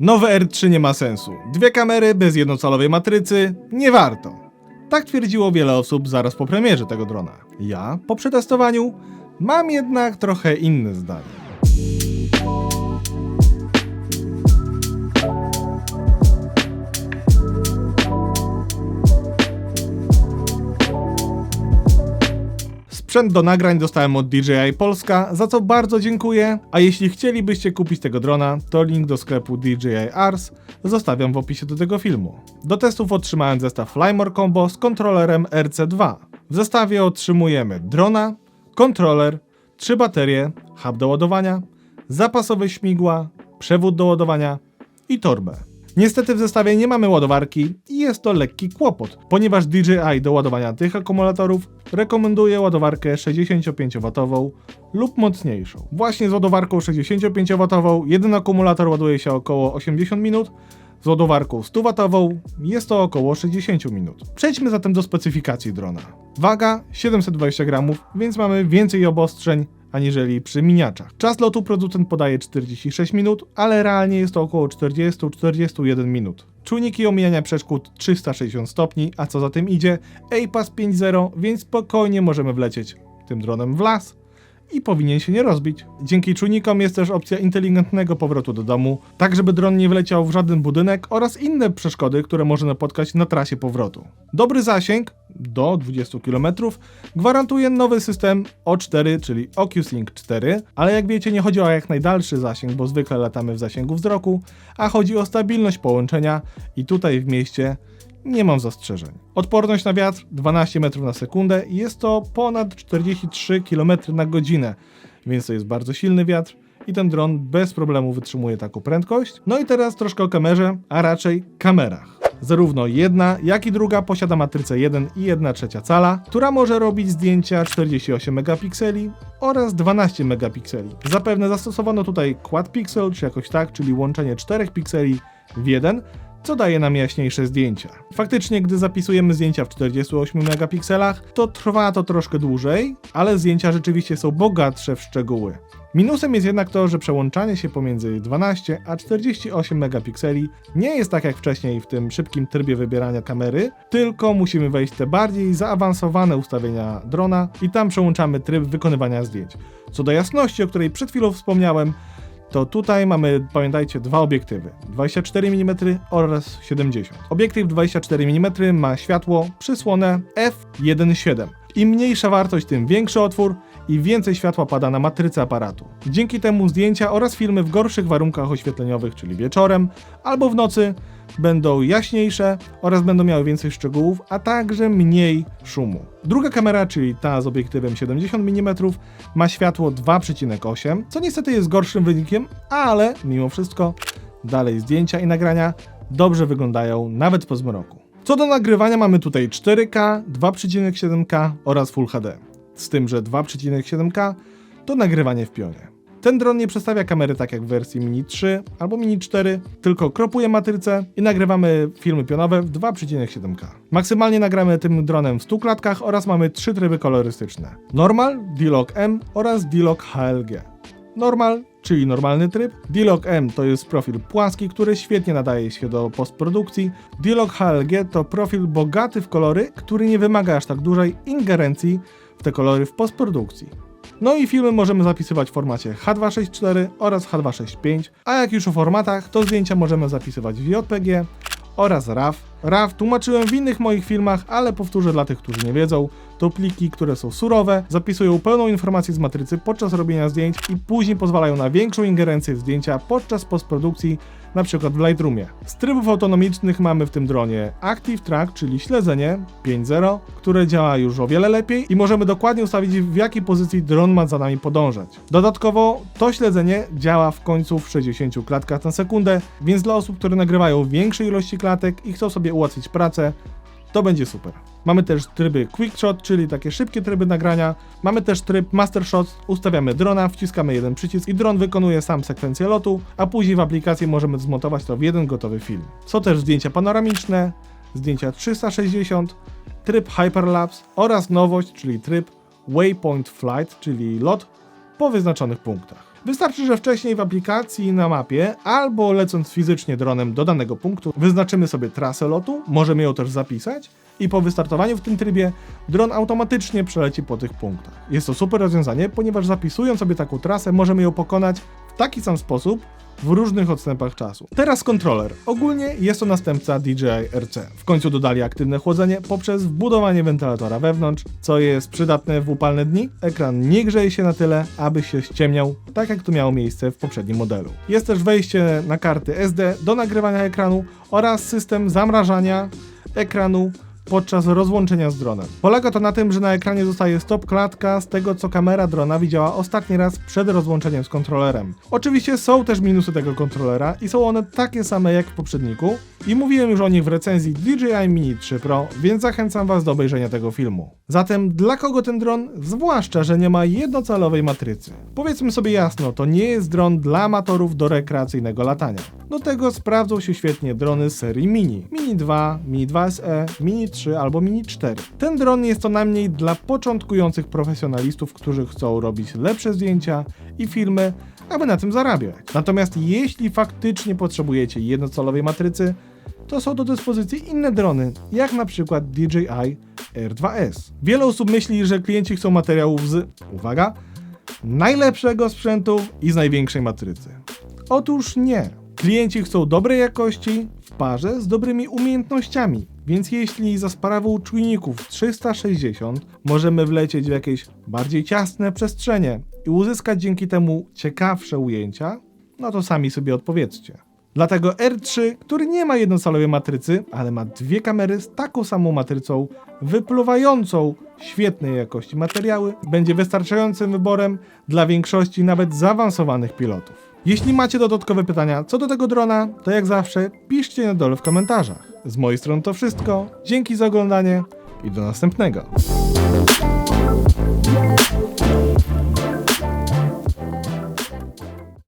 Nowe R3 nie ma sensu. Dwie kamery bez jednocalowej matrycy nie warto. Tak twierdziło wiele osób zaraz po premierze tego drona. Ja, po przetestowaniu, mam jednak trochę inne zdanie. Sprzęt do nagrań dostałem od DJI Polska, za co bardzo dziękuję. A jeśli chcielibyście kupić tego drona, to link do sklepu DJI Ars zostawiam w opisie do tego filmu. Do testów otrzymałem zestaw Flymore Combo z kontrolerem RC2. W zestawie otrzymujemy drona, kontroler, trzy baterie, hub do ładowania, zapasowe śmigła, przewód do ładowania i torbę. Niestety w zestawie nie mamy ładowarki i jest to lekki kłopot, ponieważ DJI do ładowania tych akumulatorów rekomenduje ładowarkę 65W lub mocniejszą. Właśnie z ładowarką 65W jeden akumulator ładuje się około 80 minut, z ładowarką 100W jest to około 60 minut. Przejdźmy zatem do specyfikacji drona. Waga 720 gramów, więc mamy więcej obostrzeń aniżeli przy miniaczach. Czas lotu producent podaje 46 minut, ale realnie jest to około 40-41 minut. Czujniki omijania przeszkód 360 stopni, a co za tym idzie APAS 5.0, więc spokojnie możemy wlecieć tym dronem w las i powinien się nie rozbić. Dzięki czujnikom jest też opcja inteligentnego powrotu do domu, tak żeby dron nie wleciał w żaden budynek oraz inne przeszkody, które można napotkać na trasie powrotu. Dobry zasięg do 20 km gwarantuje nowy system O4, czyli OcuSync 4, ale jak wiecie nie chodzi o jak najdalszy zasięg, bo zwykle latamy w zasięgu wzroku, a chodzi o stabilność połączenia i tutaj w mieście nie mam zastrzeżeń. Odporność na wiatr 12 metrów na sekundę i jest to ponad 43 km na godzinę, więc to jest bardzo silny wiatr i ten dron bez problemu wytrzymuje taką prędkość. No i teraz troszkę o kamerze, a raczej kamerach. Zarówno jedna, jak i druga posiada matrycę 1 i 1 trzecia cala, która może robić zdjęcia 48 megapikseli oraz 12 megapikseli. Zapewne zastosowano tutaj quad pixel, czy jakoś tak, czyli łączenie 4 pikseli w jeden, co daje nam jaśniejsze zdjęcia. Faktycznie, gdy zapisujemy zdjęcia w 48 megapikselach, to trwa to troszkę dłużej, ale zdjęcia rzeczywiście są bogatsze w szczegóły. Minusem jest jednak to, że przełączanie się pomiędzy 12 a 48 megapikseli nie jest tak jak wcześniej w tym szybkim trybie wybierania kamery, tylko musimy wejść w te bardziej zaawansowane ustawienia drona i tam przełączamy tryb wykonywania zdjęć. Co do jasności, o której przed chwilą wspomniałem, to tutaj mamy, pamiętajcie, dwa obiektywy 24 mm oraz 70. Obiektyw 24 mm ma światło przysłonę f1.7. Im mniejsza wartość, tym większy otwór i więcej światła pada na matrycę aparatu. Dzięki temu zdjęcia oraz filmy w gorszych warunkach oświetleniowych, czyli wieczorem albo w nocy, będą jaśniejsze oraz będą miały więcej szczegółów, a także mniej szumu. Druga kamera, czyli ta z obiektywem 70 mm, ma światło 2,8, co niestety jest gorszym wynikiem, ale mimo wszystko dalej zdjęcia i nagrania dobrze wyglądają nawet po zmroku. Co do nagrywania mamy tutaj 4K, 2,7K oraz Full HD. Z tym, że 2,7K to nagrywanie w pionie. Ten dron nie przedstawia kamery tak jak w wersji Mini 3 albo Mini 4, tylko kropuje matrycę i nagrywamy filmy pionowe w 2,7K. Maksymalnie nagramy tym dronem w 100 klatkach oraz mamy trzy tryby kolorystyczne. Normal, D-Log M oraz D-Log HLG. Normal, czyli normalny tryb. D-Log M to jest profil płaski, który świetnie nadaje się do postprodukcji. D-Log HLG to profil bogaty w kolory, który nie wymaga aż tak dużej ingerencji te kolory w postprodukcji. No i filmy możemy zapisywać w formacie H264 oraz H265, a jak już o formatach, to zdjęcia możemy zapisywać w JPG oraz RAW. RAW tłumaczyłem w innych moich filmach, ale powtórzę dla tych, którzy nie wiedzą. To pliki, które są surowe, zapisują pełną informację z matrycy podczas robienia zdjęć i później pozwalają na większą ingerencję w zdjęcia podczas postprodukcji, na przykład w Lightroomie. Z trybów autonomicznych mamy w tym dronie Active Track, czyli śledzenie 5.0, które działa już o wiele lepiej i możemy dokładnie ustawić w jakiej pozycji dron ma za nami podążać. Dodatkowo to śledzenie działa w końcu w 60 klatkach na sekundę, więc dla osób, które nagrywają większej ilości klatek i chcą sobie ułatwić pracę, to będzie super. Mamy też tryby Quick Shot, czyli takie szybkie tryby nagrania. Mamy też tryb Master Shot, ustawiamy drona, wciskamy jeden przycisk i dron wykonuje sam sekwencję lotu, a później w aplikacji możemy zmontować to w jeden gotowy film. Są też zdjęcia panoramiczne, zdjęcia 360, tryb Hyperlapse oraz nowość, czyli tryb Waypoint Flight, czyli lot po wyznaczonych punktach. Wystarczy, że wcześniej w aplikacji na mapie albo lecąc fizycznie dronem do danego punktu wyznaczymy sobie trasę lotu, możemy ją też zapisać i po wystartowaniu w tym trybie dron automatycznie przeleci po tych punktach. Jest to super rozwiązanie, ponieważ zapisując sobie taką trasę możemy ją pokonać taki sam sposób w różnych odstępach czasu. Teraz kontroler. Ogólnie jest to następca DJI RC. W końcu dodali aktywne chłodzenie poprzez wbudowanie wentylatora wewnątrz, co jest przydatne w upalne dni. Ekran nie grzeje się na tyle, aby się ściemniał, tak jak to miało miejsce w poprzednim modelu. Jest też wejście na karty SD do nagrywania ekranu oraz system zamrażania ekranu podczas rozłączenia z dronem. Polega to na tym, że na ekranie zostaje stop klatka z tego, co kamera drona widziała ostatni raz przed rozłączeniem z kontrolerem. Oczywiście są też minusy tego kontrolera i są one takie same jak w poprzedniku i mówiłem już o nich w recenzji DJI Mini 3 Pro, więc zachęcam Was do obejrzenia tego filmu. Zatem dla kogo ten dron? Zwłaszcza, że nie ma jednocalowej matrycy. Powiedzmy sobie jasno, to nie jest dron dla amatorów do rekreacyjnego latania. Do tego sprawdzą się świetnie drony serii Mini. Mini 2, Mini 2 SE, Mini 3 albo Mini 4. Ten dron jest to najmniej dla początkujących profesjonalistów, którzy chcą robić lepsze zdjęcia i filmy, aby na tym zarabiać. Natomiast jeśli faktycznie potrzebujecie jednocalowej matrycy, to są do dyspozycji inne drony, jak na przykład DJI R2S. Wiele osób myśli, że klienci chcą materiałów z, uwaga, najlepszego sprzętu i z największej matrycy. Otóż nie. Klienci chcą dobrej jakości w parze z dobrymi umiejętnościami, więc jeśli za sprawą czujników 360 możemy wlecieć w jakieś bardziej ciasne przestrzenie i uzyskać dzięki temu ciekawsze ujęcia, no to sami sobie odpowiedzcie. Dlatego R3, który nie ma jednocalowej matrycy, ale ma dwie kamery z taką samą matrycą, wypluwającą świetnej jakości materiały, będzie wystarczającym wyborem dla większości nawet zaawansowanych pilotów. Jeśli macie dodatkowe pytania co do tego drona, to jak zawsze piszcie na dole w komentarzach. Z mojej strony to wszystko. Dzięki za oglądanie i do następnego.